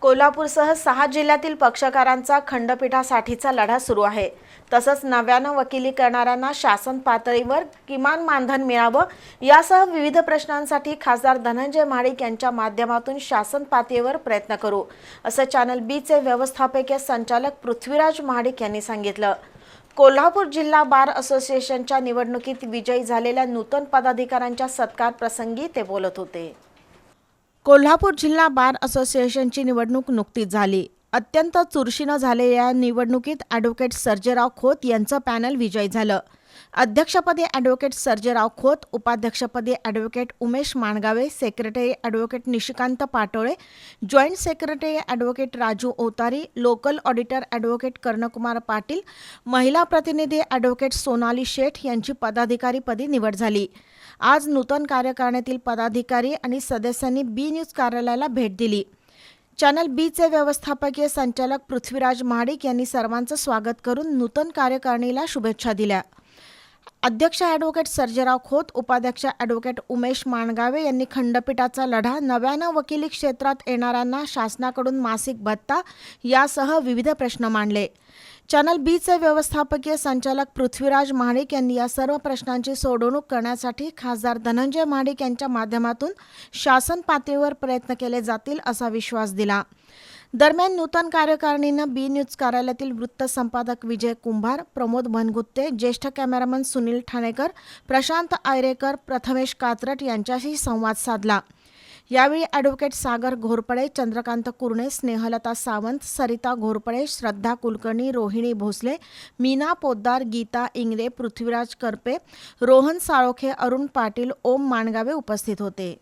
कोल्हापूरसह सहा जिल्ह्यातील पक्षकारांचा खंडपीठासाठीचा लढा सुरू आहे. तसंच नव्यानं वकिली करणाऱ्यांना शासन पातळीवर किमान मानधन मिळावं यासह विविध प्रश्नांसाठी खासदार धनंजय महाडिक यांच्या माध्यमातून शासन पातळीवर प्रयत्न करू असं चॅनल बीचे व्यवस्थापकीय संचालक पृथ्वीराज महाडिक यांनी सांगितलं. कोल्हापूर जिल्हा बार असोसिएशनच्या निवडणुकीत विजयी झालेल्या नूतन पदाधिकाऱ्यांच्या सत्कार प्रसंगी ते बोलत होते. कोल्हापूर जिल्हा बार असोसिएशनची निवडणूक नुकतीच झाली. अत्यंत चुरशीनं झालेल्या या निवडणुकीत ॲडव्होकेट सर्जेराव खोत यांचं पॅनल विजयी झालं. अध्यक्षपदी ॲडव्होकेट सर्जेराव खोत उपाध्यक्षपदी advocate Umesh Mangave secretary advocate Nishikant Patole joint secretary advocate Raju Otari local auditor advocate Karnakumar Patil महिला प्रतिनिधी ॲडव्होकेट सोनाली शेठ यांची पदाधिकारीपदी निवड झाली. आज नूतन कार्यकारिणीतील पदाधिकारी आणि सदस्यांनी बी न्यूज कार्यालयाला भेट दिली. चॅनल बीचे व्यवस्थापकीय संचालक पृथ्वीराज महाडिक यांनी सर्वांचं स्वागत करून नूतन कार्यकारिणीला शुभेच्छा दिल्या. अध्यक्ष ॲडव्होकेट सर्जेराव खोत उपाध्यक्ष ॲडव्होकेट उमेश माणगावे यांनी खंडपीठाचा लढा नव्यानं वकिली क्षेत्रात येणाऱ्यांना शासनाकडून मासिक भत्ता यासह विविध प्रश्न मांडले. चॅनल बीचे व्यवस्थापकीय संचालक पृथ्वीराज महाडिक यांनी या सर्व प्रश्नांची सोडवणूक करण्यासाठी खासदार धनंजय महाडिक यांच्या माध्यमातून शासन पातळीवर प्रयत्न केले जातील असा विश्वास दिला. दरम्यान नूतन कार्यकारिणीनं बी न्यूज कार्यालयातील वृत्तसंपादक विजय कुंभार प्रमोद भनगुत्ते ज्येष्ठ कॅमेरामन सुनील ठाणेकर प्रशांत आयरेकर प्रथमेश कात्रट यांच्याशी संवाद साधला. यावेळी अॅडव्होकेट सागर घोरपडे चंद्रकांत कुर्णे स्नेहलता सावंत सरिता घोरपडे श्रद्धा कुलकर्णी रोहिणी भोसले मीना पोद्दार गीता इंगरे पृथ्वीराज करपे रोहन साळोखे अरुण पाटील ओम माणगावे उपस्थित होते.